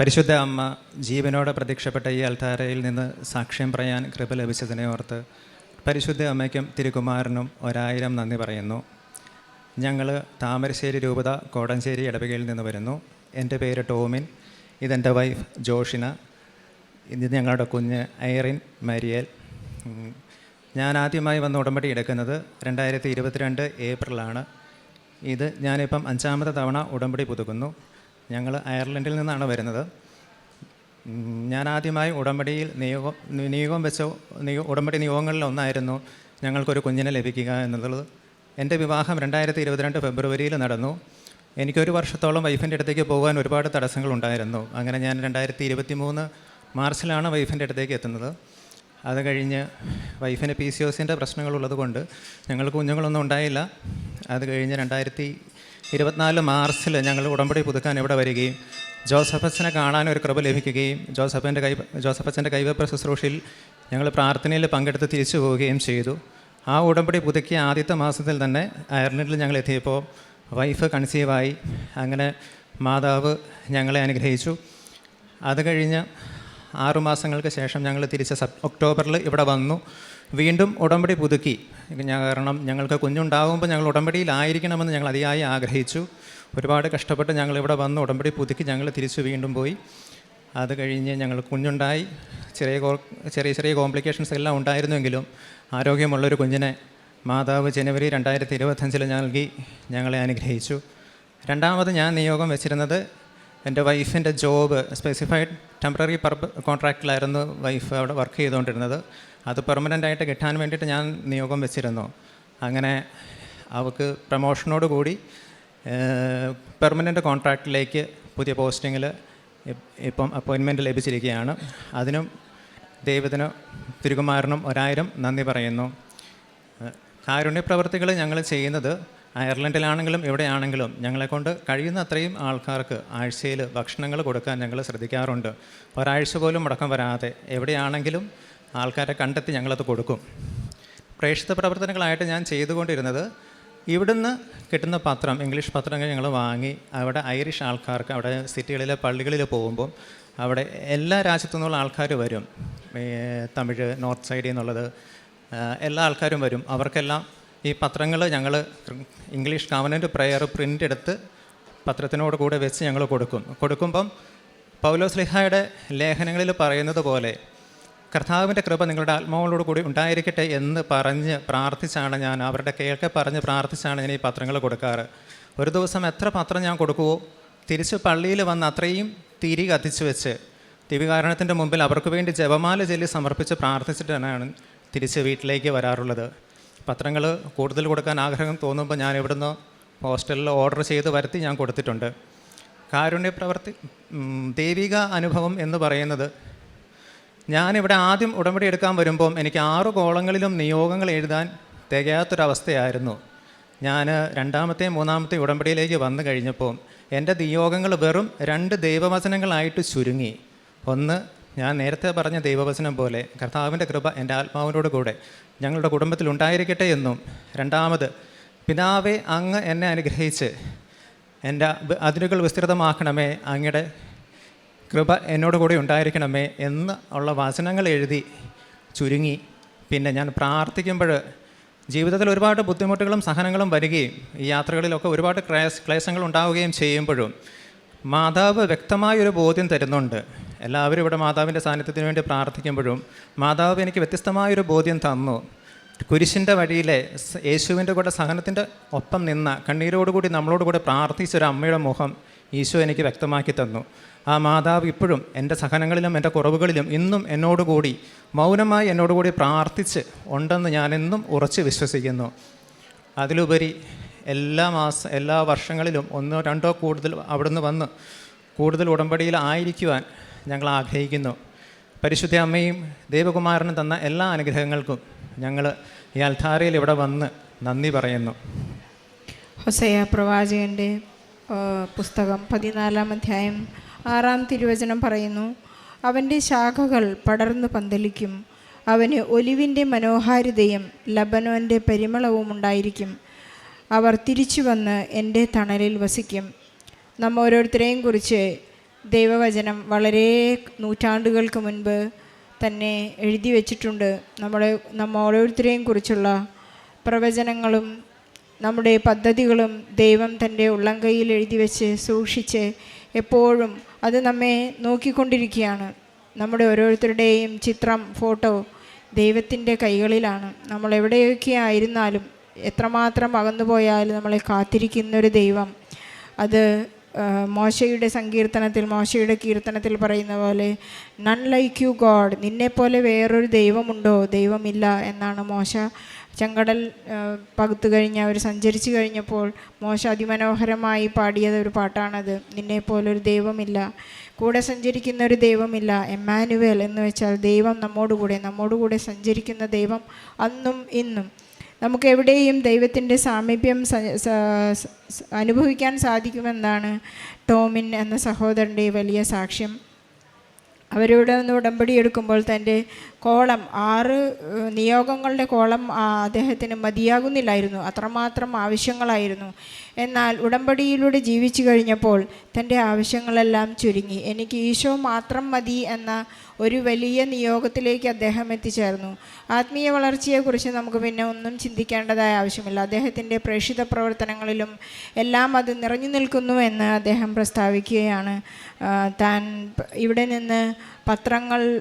പരിശുദ്ധ അമ്മ ജീവനോടെ പ്രത്യക്ഷപ്പെട്ട ഈ അൽത്താരയിൽ നിന്ന് സാക്ഷ്യം പറയാൻ കൃപ ലഭിച്ചതിനെ ഓർത്ത് പരിശുദ്ധ അമ്മയ്ക്കും തിരുകുമാരനും ഒരായിരം നന്ദി പറയുന്നു. ഞങ്ങൾ താമരശ്ശേരി രൂപത കോടഞ്ചേരി ഇടവകയിൽ നിന്ന് വരുന്നു. എന്റെ പേര് ടോമിൻ ഇതെന്റെ വൈഫ് ജോഷിന ഇത് ഞങ്ങളുടെ കുഞ്ഞ് ഐറിൻ മരിയൽ. ഞാൻ ആദ്യമായി വന്ന് ഉടമ്പടി എടുക്കുന്നത് രണ്ടായിരത്തി ഇരുപത്തിരണ്ട് ഏപ്രിലാണ്. ഇത് ഞാനിപ്പം അഞ്ചാമത്തെ തവണ ഉടമ്പടി പുതുക്കുന്നു. ഞങ്ങൾ അയർലൻഡിൽ നിന്നാണ് വരുന്നത്. ഞാൻ ആദ്യമായി ഉടമ്പടിയിൽ നിയോഗം നിയോഗം വെച്ച ഉടമ്പടി നിയോഗങ്ങളിൽ ഒന്നായിരുന്നു ഞങ്ങൾക്കൊരു കുഞ്ഞിനെ ലഭിക്കുക എന്നുള്ളത്. എന്റെ വിവാഹം രണ്ടായിരത്തി ഇരുപത്തിരണ്ട് ഫെബ്രുവരിയിൽ നടന്നു. എനിക്കൊരു വർഷത്തോളം വൈഫിന്റെ അടുത്തേക്ക് പോകാൻ ഒരുപാട് തടസ്സങ്ങളുണ്ടായിരുന്നു. അങ്ങനെ ഞാൻ രണ്ടായിരത്തി ഇരുപത്തി മൂന്ന് മാർച്ചിലാണ് വൈഫിന്റെ അടുത്തേക്ക് എത്തുന്നത്. അത് കഴിഞ്ഞ് വൈഫിന് പി സി ഒസിന്റെ പ്രശ്നങ്ങളുള്ളത് കൊണ്ട് ഞങ്ങൾ കുഞ്ഞുങ്ങളൊന്നും ഉണ്ടായില്ല. അത് കഴിഞ്ഞ് രണ്ടായിരത്തി ഇരുപത്തിനാല് മാർച്ചിൽ ഞങ്ങൾ ഉടമ്പടി പുതുക്കാൻ ഇവിടെ വരികയും ജോസഫച്ചനെ കാണാൻ ഒരു കൃപ ലഭിക്കുകയും ജോസഫിന്റെ കൈ ജോസഫച്ചന്റെ കൈവപ്പ് ശുശ്രൂഷയിൽ ഞങ്ങൾ പ്രാർത്ഥനയിൽ പങ്കെടുത്ത് തിരിച്ചു പോവുകയും ചെയ്തു. ആ ഉടമ്പടി പുതുക്കിയ ആദ്യത്തെ മാസത്തിൽ തന്നെ അയർലൻഡിൽ ഞങ്ങൾ എത്തിയപ്പോൾ വൈഫ് കൺസീവായി. അങ്ങനെ മാതാവ് ഞങ്ങളെ അനുഗ്രഹിച്ചു. അത് കഴിഞ്ഞ് ആറുമാസങ്ങൾക്ക് ശേഷം ഞങ്ങൾ തിരിച്ച് ഒക്ടോബറിൽ ഇവിടെ വന്നു. വീണ്ടും ഉടമ്പടി പുതുക്കി. ഞാൻ കാരണം ഞങ്ങൾക്ക് കുഞ്ഞുണ്ടാകുമ്പോൾ ഞങ്ങൾ ഉടമ്പടിയിലായിരിക്കണമെന്ന് ഞങ്ങൾ അതിയായി ആഗ്രഹിച്ചു. ഒരുപാട് കഷ്ടപ്പെട്ട് ഞങ്ങൾ ഇവിടെ വന്ന് ഉടമ്പടി പുതുക്കി ഞങ്ങൾ തിരിച്ചു വീണ്ടും പോയി. അത് കഴിഞ്ഞ് ഞങ്ങൾ കുഞ്ഞുണ്ടായി. ചെറിയ ചെറിയ ചെറിയ കോംപ്ലിക്കേഷൻസ് എല്ലാം ഉണ്ടായിരുന്നുവെങ്കിലും ആരോഗ്യമുള്ളൊരു കുഞ്ഞിനെ മാതാവ് ജനുവരി രണ്ടായിരത്തി ഇരുപത്തഞ്ചിൽ നൽകി ഞങ്ങളെ അനുഗ്രഹിച്ചു. രണ്ടാമത് ഞാൻ നിയോഗം വെച്ചിരുന്നത് എന്റെ വൈഫിന്റെ ജോബ് സ്പെസിഫൈഡ് ടെമ്പററി പർപ്പ കോൺട്രാക്റ്റിലായിരുന്നു വൈഫ് അവിടെ വർക്ക് ചെയ്തുകൊണ്ടിരുന്നത്. അത് പെർമനന്റ് ആയിട്ട് കിട്ടാൻ വേണ്ടിയിട്ട് ഞാൻ നിയോഗം വെച്ചിരുന്നു. അങ്ങനെ അവൾക്ക് പ്രമോഷനോട് കൂടി പെർമനന്റ് കോൺട്രാക്റ്റിലേക്ക് പുതിയ പോസ്റ്റിങ്ങിൽ ഇപ്പം അപ്പോയിൻമെന്റ് ലഭിച്ചിരിക്കുകയാണ്. അതിനും ദൈവത്തിന് തിരുകുമാരനും ഒരായിരം നന്ദി പറയുന്നു. കാരുണ്യ പ്രവർത്തികൾ ഞങ്ങൾ ചെയ്യുന്നത് അയർലൻഡിലാണെങ്കിലും എവിടെയാണെങ്കിലും ഞങ്ങളെക്കൊണ്ട് കഴിയുന്ന അത്രയും ആൾക്കാർക്ക് ആഴ്ചയിൽ ഭക്ഷണങ്ങൾ കൊടുക്കാൻ ഞങ്ങൾ ശ്രദ്ധിക്കാറുണ്ട്. ഒരാഴ്ച പോലും മുടക്കം വരാതെ എവിടെയാണെങ്കിലും ആൾക്കാരെ കണ്ടെത്തി ഞങ്ങളത് കൊടുക്കും. പ്രേക്ഷിത പ്രവർത്തനങ്ങളായിട്ട് ഞാൻ ചെയ്തുകൊണ്ടിരുന്നത് ഇവിടുന്ന് കിട്ടുന്ന പത്രം ഇംഗ്ലീഷ് പത്രങ്ങൾ ഞങ്ങൾ വാങ്ങി അവിടെ ഐറിഷ് ആൾക്കാർക്ക് അവിടെ സിറ്റികളിലെ പള്ളികളിൽ പോകുമ്പോൾ അവിടെ എല്ലാ രാജ്യത്തു നിന്നുള്ള ആൾക്കാർ വരും. തമിഴ് നോർത്ത് സൈഡിൽ നിന്നുള്ളത് എല്ലാ ആൾക്കാരും വരും. അവർക്കെല്ലാം ഈ പത്രങ്ങൾ ഞങ്ങൾ ഇംഗ്ലീഷ് കാവനന്റ് പ്രെയർ പ്രിന്റ് എടുത്ത് പത്രത്തിനോട് കൂടെ വെച്ച് ഞങ്ങൾ കൊടുക്കും. കൊടുക്കുമ്പം പൗലോസ്ലിഹായുടെ ലേഖനങ്ങളിൽ പറയുന്നത് പോലെ കർത്താവിന്റെ കൃപ നിങ്ങളുടെ ആത്മാവിനോട് കൂടി ഉണ്ടായിരിക്കട്ടെ എന്ന് പറഞ്ഞ് പ്രാർത്ഥിച്ചാണ് ഞാൻ അവരുടെ കേൾക്കെ പറഞ്ഞ് പ്രാർത്ഥിച്ചാണ് ഞാൻ ഈ പത്രങ്ങൾ കൊടുക്കാറ്. ഒരു ദിവസം എത്ര പത്രം ഞാൻ കൊടുക്കുമോ തിരിച്ച് പള്ളിയിൽ വന്ന് അത്രയും തിരി കത്തിച്ച് വെച്ച് ദിവ്യകാരണത്തിന്റെ മുമ്പിൽ അവർക്ക് വേണ്ടി ജപമാല ചൊല്ലി സമർപ്പിച്ച് പ്രാർത്ഥിച്ചിട്ടാണ് തിരിച്ച് വീട്ടിലേക്ക് വരാറുള്ളത്. പത്രങ്ങൾ കൂടുതൽ കൊടുക്കാൻ ആഗ്രഹം തോന്നുമ്പോൾ ഞാൻ ഇവിടുന്ന് ഹോസ്റ്റലിൽ ഓർഡർ ചെയ്ത് വരുത്തി ഞാൻ കൊടുത്തിട്ടുണ്ട്. കാരുണ്യ പ്രവർത്തി ദൈവിക അനുഭവം എന്ന് പറയുന്നത് ഞാനിവിടെ ആദ്യം ഉടമ്പടി എടുക്കാൻ വരുമ്പം എനിക്ക് ആറ് കോളങ്ങളിലും നിയോഗങ്ങൾ എഴുതാൻ തികയാത്തൊരവസ്ഥയായിരുന്നു. ഞാൻ രണ്ടാമത്തെയും മൂന്നാമത്തെയും ഉടമ്പടിയിലേക്ക് വന്നു കഴിഞ്ഞപ്പോൾ എന്റെ നിയോഗങ്ങൾ വെറും രണ്ട് ദൈവവചനങ്ങളായിട്ട് ചുരുങ്ങി. ഒന്ന് ഞാൻ നേരത്തെ പറഞ്ഞ ദൈവവചനം പോലെ കർത്താവിന്റെ കൃപ എന്റെ ആത്മാവിനോട് കൂടെ ഞങ്ങളുടെ കുടുംബത്തിൽ ഉണ്ടായിരിക്കട്ടെ എന്നും രണ്ടാമത് പിതാവെ അങ്ങ് എന്നെ അനുഗ്രഹിച്ച് എന്റെ അതിരുകൾ വിസ്തൃതമാക്കണമേ അങ്ങയുടെ കൃപ എന്നോട് കൂടെ ഉണ്ടായിരിക്കണമേ എന്ന് ഉള്ള വചനങ്ങൾ എഴുതി ചുരുങ്ങി. പിന്നെ ഞാൻ പ്രാർത്ഥിക്കുമ്പോൾ ജീവിതത്തിൽ ഒരുപാട് ബുദ്ധിമുട്ടുകളും സഹനങ്ങളും വരികയും ഈ യാത്രകളിലൊക്കെ ഒരുപാട് ക്ലേശങ്ങൾ ഉണ്ടാവുകയും ചെയ്യുമ്പോഴും മാതാവ് വ്യക്തമായൊരു ബോധ്യം തരുന്നുണ്ട്. എല്ലാവരും ഇവിടെ മാതാവിന്റെ സാന്നിധ്യത്തിന് വേണ്ടി പ്രാർത്ഥിക്കുമ്പോഴും മാതാവ് എനിക്ക് വ്യത്യസ്തമായൊരു ബോധ്യം തന്നു. കുരിശിന്റെ വഴിയിലെ യേശുവിന്റെ കൂടെ സഹനത്തിന്റെ ഒപ്പം നിന്ന കണ്ണീരോടുകൂടി നമ്മളോടുകൂടി പ്രാർത്ഥിച്ച ഒരു അമ്മയുടെ മുഖം ഈശോ എനിക്ക് വ്യക്തമാക്കി തന്നു. ആ മാതാവ് ഇപ്പോഴും എന്റെ സഹനങ്ങളിലും എന്റെ കുറവുകളിലും ഇന്നും എന്നോടുകൂടി മൗനമായി എന്നോടുകൂടി പ്രാർത്ഥിച്ച് ഉണ്ടെന്ന് ഞാനെന്നും ഉറച്ച് വിശ്വസിക്കുന്നു. അതിലുപരി എല്ലാ മാസ എല്ലാ വർഷങ്ങളിലും ഒന്നോ രണ്ടോ കൂടുതൽ അവിടുന്ന് വന്ന് കൂടുതൽ ഉടമ്പടിയിൽ ആയിരിക്കുവാൻ ഞങ്ങൾ ആഗ്രഹിക്കുന്നു പരിശുദ്ധ അമ്മയും ദേവകുമാരനും തന്ന എല്ലാ അനുഗ്രഹങ്ങൾക്കും ഞങ്ങൾ ഈ അൽധാരയിൽ ഇവിടെ വന്ന് നന്ദി പറയുന്നു. ഹൊസയ പ്രവാചകന്റെ പുസ്തകം പതിനാലാം അധ്യായം ആറാം തിരുവചനം പറയുന്നു അവന്റെ ശാഖകൾ പടർന്നു പന്തലിക്കും അവന് ഒലിവിന്റെ മനോഹാരിതയും ലബനോന്റെ പരിമളവും ഉണ്ടായിരിക്കും. അവർ തിരിച്ചു വന്ന് എന്റെ തണലിൽ വസിക്കും. നമ്മ ഓരോരുത്തരെയും കുറിച്ച് ദൈവവചനം വളരെ നൂറ്റാണ്ടുകൾക്ക് മുൻപ് തന്നെ എഴുതി വച്ചിട്ടുണ്ട്. നമ്മളെ നമ്മ ഓരോരുത്തരെയും കുറിച്ചുള്ള പ്രവചനങ്ങളും നമ്മുടെ പദ്ധതികളും ദൈവം തന്റെ ഉള്ളംകൈയിൽ എഴുതി വെച്ച് സൂക്ഷിച്ച് എപ്പോഴും അത് നമ്മെ നോക്കിക്കൊണ്ടിരിക്കുകയാണ്. നമ്മുടെ ഓരോരുത്തരുടെയും ചിത്രം ഫോട്ടോ ദൈവത്തിന്റെ കൈകളിലാണ്. നമ്മൾ എവിടെയൊക്കെ ആയിരുന്നാലും എത്രമാത്രം അകന്നു പോയാലും നമ്മളെ കാത്തിരിക്കുന്നൊരു ദൈവം. അത് മോശയുടെ സങ്കീർത്തനത്തിൽ മോശയുടെ കീർത്തനത്തിൽ പറയുന്ന പോലെ നൺ ലൈക്ക് യു ഗോഡ് നിന്നെപ്പോലെ വേറൊരു ദൈവമുണ്ടോ? ദൈവമില്ല. എന്നാണ് മോശ ചെങ്കടൽ പകുത്തു കഴിഞ്ഞ് അവർ സഞ്ചരിച്ചു കഴിഞ്ഞപ്പോൾ മോശ അതിമനോഹരമായി പാടിയത് ഒരു പാട്ടാണത്. നിന്നെപ്പോലെ ഒരു ദൈവമില്ല. കൂടെ സഞ്ചരിക്കുന്ന ഒരു ദൈവമില്ല. എമ്മാനുവേൽ എന്ന് വെച്ചാൽ ദൈവം നമ്മോടുകൂടെ നമ്മോടുകൂടെ സഞ്ചരിക്കുന്ന ദൈവം അന്നും ഇന്നും. നമുക്ക് എവിടെയും ദൈവത്തിന്റെ സാമീപ്യം അനുഭവിക്കാൻ സാധിക്കുമെന്നാണ് ടോമിൻ എന്ന സഹോദരന്റെ വലിയ സാക്ഷ്യം. അവരോട് ഒന്ന് ഉടമ്പടി എടുക്കുമ്പോൾ തന്റെ കോളം ആറ് നിയോഗങ്ങളുടെ കോളം അദ്ദേഹത്തിന് മതിയാകുന്നില്ലായിരുന്നു. അത്രമാത്രം ആവശ്യങ്ങളായിരുന്നു. എന്നാൽ ഉടമ്പടിയിലൂടെ ജീവിച്ചു കഴിഞ്ഞപ്പോൾ തന്റെ ആവശ്യങ്ങളെല്ലാം ചുരുങ്ങി. എനിക്ക് ഈശോ മാത്രം മതി എന്ന ഒരു വലിയ നിയോഗത്തിലേക്ക് അദ്ദേഹം എത്തിച്ചേർന്നു. ആത്മീയ വളർച്ചയെക്കുറിച്ച് നമുക്ക് പിന്നെ ഒന്നും ചിന്തിക്കേണ്ടതായ ആവശ്യമില്ല. അദ്ദേഹത്തിന്റെ പ്രേക്ഷിത പ്രവർത്തനങ്ങളിലും എല്ലാം അത് നിറഞ്ഞു നിൽക്കുന്നു എന്ന് അദ്ദേഹം പ്രസ്താവിക്കുകയാണ്. താൻ ഇവിടെ നിന്ന് പത്രങ്ങൾ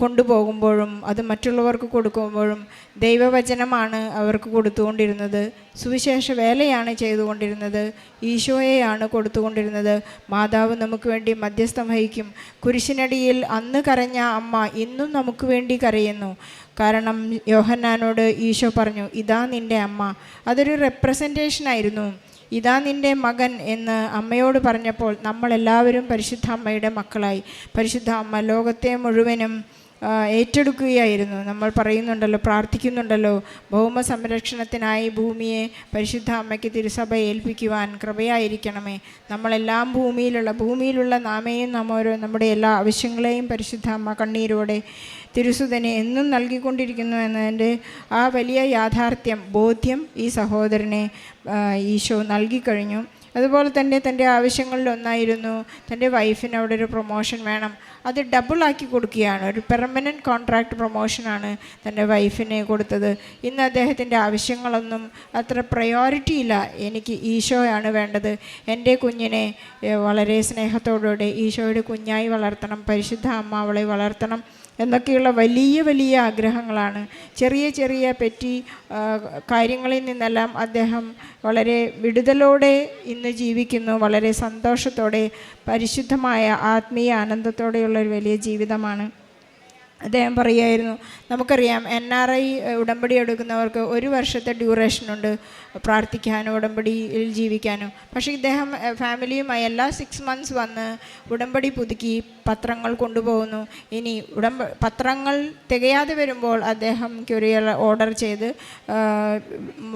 കൊണ്ടുപോകുമ്പോഴും അത് മറ്റുള്ളവർക്ക് കൊടുക്കുമ്പോഴും ദൈവവചനമാണ് അവർക്ക് കൊടുത്തുകൊണ്ടിരുന്നത്. സുവിശേഷ വേലയാണ് ചെയ്തുകൊണ്ടിരുന്നത്. ഈശോയെയാണ് കൊടുത്തുകൊണ്ടിരുന്നത്. മാതാവ് നമുക്ക് വേണ്ടി മധ്യസ്ഥം വഹിക്കും. കുരിശിനടിയിൽ അന്ന് കരഞ്ഞ അമ്മ ഇന്നും നമുക്ക് വേണ്ടി കരയുന്നു. കാരണം യോഹന്നാനോട് ഈശോ പറഞ്ഞു ഇതാ നിന്റെ അമ്മ. അതൊരു റെപ്രസെന്റേഷനായിരുന്നു ഇതാ നിന്റെ മകൻ എന്ന് അമ്മയോട് പറഞ്ഞപ്പോൾ നമ്മളെല്ലാവരും പരിശുദ്ധ അമ്മയുടെ മക്കളായി. പരിശുദ്ധ അമ്മ ലോകത്തെ മുഴുവനും ഏറ്റെടുക്കുകയായിരുന്നു. നമ്മൾ പറയുന്നുണ്ടല്ലോ പ്രാർത്ഥിക്കുന്നുണ്ടല്ലോ ഭൗമ സംരക്ഷണത്തിനായി ഭൂമിയെ പരിശുദ്ധ അമ്മയ്ക്ക് തിരുസഭ ഏൽപ്പിക്കുവാൻ കൃപയായിരിക്കണമേ. നമ്മളെല്ലാം ഭൂമിയിലുള്ള ഭൂമിയിലുള്ള നാമയും നാം നമ്മുടെ എല്ലാ ആവശ്യങ്ങളെയും പരിശുദ്ധ അമ്മ കണ്ണീരോടെ തിരുസുതനെ എന്നും നൽകിക്കൊണ്ടിരിക്കുന്നു എന്നതിന്റെ ആ വലിയ യാഥാർത്ഥ്യം ബോധ്യം ഈ സഹോദരനെ ഈശോ നൽകിക്കഴിഞ്ഞു. അതുപോലെ തന്നെ തന്റെ ആവശ്യങ്ങളിലൊന്നായിരുന്നു തന്റെ വൈഫിന് അവിടെ ഒരു പ്രൊമോഷൻ വേണം. അത് ഡബിളാക്കി കൊടുക്കുകയാണ്. ഒരു പെർമനന്റ് കോൺട്രാക്ട് പ്രൊമോഷനാണ് തന്റെ വൈഫിനെ കൊടുത്തത്. ഇന്ന് അദ്ദേഹത്തിന്റെ ആവശ്യങ്ങളൊന്നും അത്ര പ്രയോറിറ്റി ഇല്ല. എനിക്ക് ഈശോയാണ് വേണ്ടത്. എന്റെ കുഞ്ഞിനെ വളരെ സ്നേഹത്തോടുകൂടെ ഈശോയുടെ കുഞ്ഞായി വളർത്തണം. പരിശുദ്ധ അമ്മ അവളെ വളർത്തണം. എന്നൊക്കെയുള്ള വലിയ വലിയ ആഗ്രഹങ്ങളാണ്. ചെറിയ ചെറിയ പെറ്റി കാര്യങ്ങളിൽ നിന്നെല്ലാം അദ്ദേഹം വളരെ വിടുതലോടെ ഇന്ന് ജീവിക്കുന്നു. വളരെ സന്തോഷത്തോടെ പരിശുദ്ധമായ ആത്മീയ ആനന്ദത്തോടെയുള്ള ഒരു വലിയ ജീവിതമാണ്. അദ്ദേഹം പറയുമായിരുന്നു നമുക്കറിയാം എൻ ആർ ഐ ഉടമ്പടി എടുക്കുന്നവർക്ക് ഒരു വർഷത്തെ ഡ്യൂറേഷനുണ്ട് പ്രാർത്ഥിക്കാനും ഉടമ്പടിയിൽ ജീവിക്കാനും. പക്ഷേ ഇദ്ദേഹം ഫാമിലിയുമായി എല്ലാ സിക്സ് മന്ത്സ് വന്ന് ഉടമ്പടി പുതുക്കി പത്രങ്ങൾ കൊണ്ടുപോകുന്നു. ഇനി ഉടമ്പ പത്രങ്ങൾ തികയാതെ വരുമ്പോൾ അദ്ദേഹം ക്യൂറിയർ ഓർഡർ ചെയ്ത്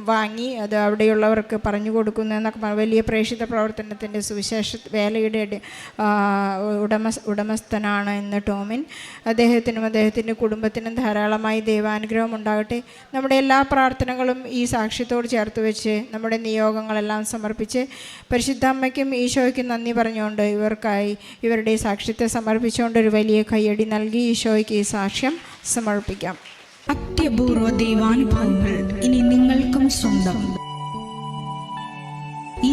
വാങ്ങി അത് അവിടെയുള്ളവർക്ക് പറഞ്ഞു കൊടുക്കുന്നു എന്നൊക്കെ വലിയ പ്രേക്ഷിത പ്രവർത്തനത്തിന്റെ സുവിശേഷ വേലയുടെ ഉടമ ഉടമസ്ഥനാണ് എന്ന് ടോമിൻ. അദ്ദേഹത്തിനും അദ്ദേഹത്തിന്റെ കുടുംബത്തിനും ധാരാളമായി ദൈവാനുഗ്രഹം ഉണ്ടാകട്ടെ. നമ്മുടെ എല്ലാ പ്രാർത്ഥനകളും ഈ സാക്ഷ്യത്തോട് ചേർത്ത് വെച്ച് നമ്മുടെ നിയോഗങ്ങളെല്ലാം സമർപ്പിച്ച് പരിശുദ്ധ അമ്മയ്ക്കും ഈശോയ്ക്കും നന്ദി പറഞ്ഞുകൊണ്ട് ഇവർക്കായി ഇവരുടെ സാക്ഷ്യത്തെ സമർപ്പിച്ചുകൊണ്ട് ഒരു വലിയ കയ്യടി നൽകി ഈശോയ്ക്ക് ഈ സാക്ഷ്യം സമർപ്പിക്കാം. അത്യപൂർവ ദൈവാനുഭവങ്ങൾ ഇനി നിങ്ങൾക്കും സ്വന്തം. ഈ